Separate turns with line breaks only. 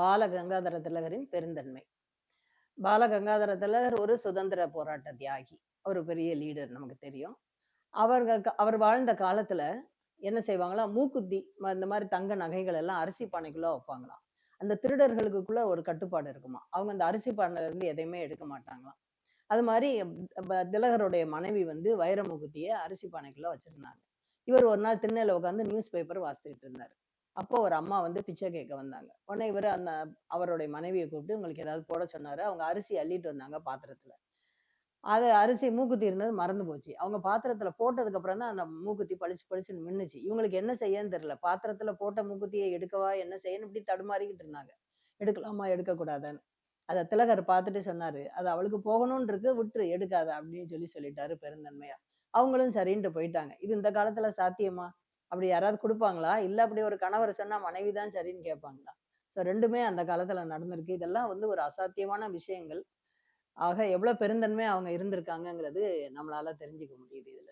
பால கங்காதர திலகரின் பெருந்தன்மை. பால கங்காதர திலகர் ஒரு சுதந்திர போராட்ட தியாகி. ஒரு பெரிய லீடர் நமக்கு தெரியும். அவர்கள் அவர் வாழ்ந்த காலத்துல என்ன செய்வாங்களா? மூக்குத்தி இந்த மாதிரி தங்க நகைகள் எல்லாம் அரிசி பானைக்குள்ள வைப்பாங்களாம். அந்த திருடர்களுக்குள்ள ஒரு கட்டுப்பாடு இருக்குமா? அவங்க அந்த அரிசி பானையில இருந்து எதையுமே எடுக்க மாட்டாங்களாம். அது மாதிரி திலகருடைய மனைவி வந்து வைர அரிசி பானைக்குள்ள வச்சிருந்தாங்க. இவர் ஒரு நாள் திண்ணையில உட்காந்து நியூஸ் பேப்பர் வாசிச்சுட்டு இருந்தாரு. அப்போ ஒரு அம்மா வந்து பிச்சை கேட்க வந்தாங்க. உடனே இவர் அந்த அவருடைய மனைவியை கூப்பிட்டு உங்களுக்கு ஏதாவது போட சொன்னாரு. அவங்க அரிசி அள்ளிட்டு வந்தாங்க பாத்திரத்துல. அது அரிசி மூக்குத்தி இருந்தது மறந்து போச்சு. அவங்க பாத்திரத்துல போட்டதுக்கு அப்புறம் தான் அந்த மூக்குத்தி பளிச்சு பளிச்சுன்னு மின்னுச்சு. இவங்களுக்கு என்ன செய்யன்னு தெரியல. பாத்திரத்துல போட்ட மூக்குத்தியை எடுக்கவா என்ன செய்யணும் இப்படி தடுமாறிக்கிட்டு இருந்தாங்க. எடுக்கலாமா எடுக்கக்கூடாதான்னு. அதை திலகர் பார்த்துட்டு சொன்னாரு. அது அவளுக்கு போகணும்னு இருக்கு விட்டுரு எடுக்காத அப்படின்னு சொல்லி சொல்லிட்டாரு பெருந்தன்மையா. அவங்களும் சரின்ட்டு போயிட்டாங்க. இது இந்த காலத்துல சாத்தியமா? அப்படி யாராவது கொடுப்பாங்களா? இல்ல அப்படி ஒரு கணவர் சொன்னா மனைவி தான் சரின்னு கேட்பாங்களா? ஸோ ரெண்டுமே அந்த காலத்துல நடந்திருக்கு. இதெல்லாம் வந்து ஒரு அசாத்தியமான விஷயங்கள். ஆக எவ்வளவு பெருந்தன்மை அவங்க இருந்திருக்காங்கங்கிறது நம்மளால தெரிஞ்சுக்க முடியுது இதுல.